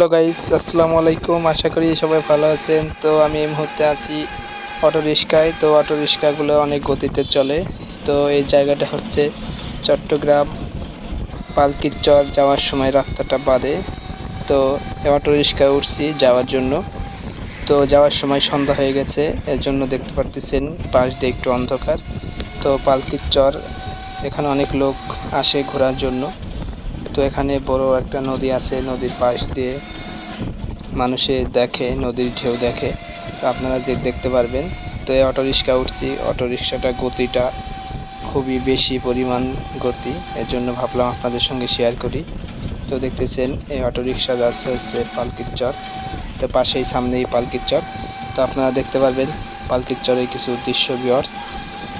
Hello guys আসসালামু আলাইকুম আশা করি সবাই ভালো আছেন। তো আমি এই মুহূর্তে আছি অটো রিক্সায়। তো অটো রিক্সাগুলো অনেক গতিতে চলে। তো এই জায়গাটা হচ্ছে চট্টগ্রাম পালকির চর যাওয়ার সময় রাস্তাটা বাদে। তো অটো রিক্সায় উঠছি যাওয়ার জন্য। তো যাওয়ার সময় সন্ধ্যা হয়ে গেছে। এর জন্য দেখতে পারতেছেন পাশ দিয়ে একটু অন্ধকার। তো পালকির চর এখানে অনেক লোক আসে ঘোরার জন্য। তো এখানে বড় একটা নদী আছে, নদীর পাশ দিয়ে মানুষে দেখে, নদীর ঢেউ দেখে। তো আপনারা যে দেখতে পারবেন, তো এই অটো রিক্সা উঠছি। অটো রিক্সাটা গতিটা খুবই বেশি পরিমাণ গতি এর জন্য ভাবলাম আপনাদের সঙ্গে শেয়ার করি। তো দেখতেছেন, এই অটো রিক্সা যাচ্ছে হচ্ছে পালকির চর। তো পাশেই সামনেই পালকির চর। তো আপনারা দেখতে পারবেন, পালকির চরের কিছু দৃশ্য বিয়ার্স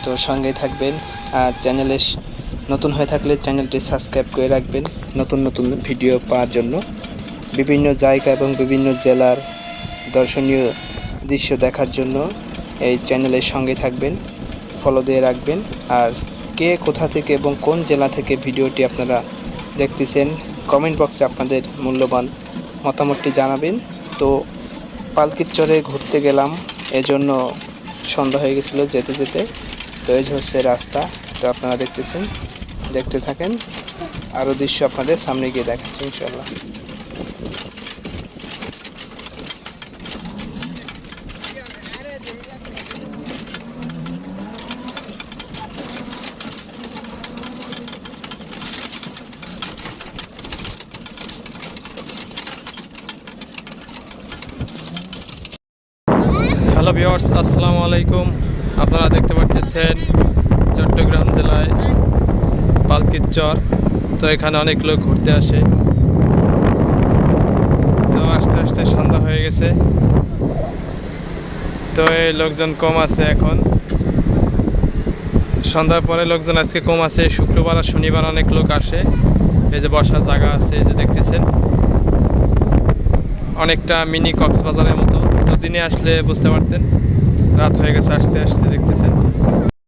তো সঙ্গেই থাকবেন, আর চ্যানেলে নতুন হয়ে থাকলে চ্যানেলটি সাবস্ক্রাইব করে রাখবেন। নতুন নতুন ভিডিও পাওয়ার জন্য। বিভিন্ন জায়গা এবং বিভিন্ন জেলার দর্শনীয় দৃশ্য দেখার জন্য এই চ্যানেলের সঙ্গে থাকবেন ফলো দিয়ে রাখবেন। আর কে কোথা থেকে এবং কোন জেলা থেকে ভিডিওটি আপনারা দেখতেছেন কমেন্ট বক্সে আপনাদের মূল্যবান মতামতটি জানাবেন। তো পালকির চরে ঘুরতে গেলাম, এজন্য সন্ধ্যা হয়ে গেছিল যেতে যেতে। তো এই হচ্ছে রাস্তা। তো আপনারা দেখতেছেন, দেখতে থাকেন। আরও দৃশ্য আপনাদের সামনে গিয়ে দেখাচ্ছি ইনশাল্লাহ হ্যালো ভিওয়ার্স আসসালামু আলাইকুম। আপনারা দেখতে পাচ্ছেন পালকির চর। তো এখানে অনেক লোক ঘুরতে আসে। তো আস্তে আস্তে সন্ধ্যা হয়ে গেছে। তো এই লোকজন কম আছে এখন। সন্ধ্যার পরে লোকজন আজকে কম আছে। শুক্রবার আর শনিবার অনেক লোক আসে। এই যে বসার জায়গা আছে, এই যে দেখতেছেন। অনেকটা মিনি কক্সবাজারের মতো। তো দিনে আসলে বুঝতে পারতেন। রাত হয়ে গেছে, আসতে আসতে দেখতেছেন।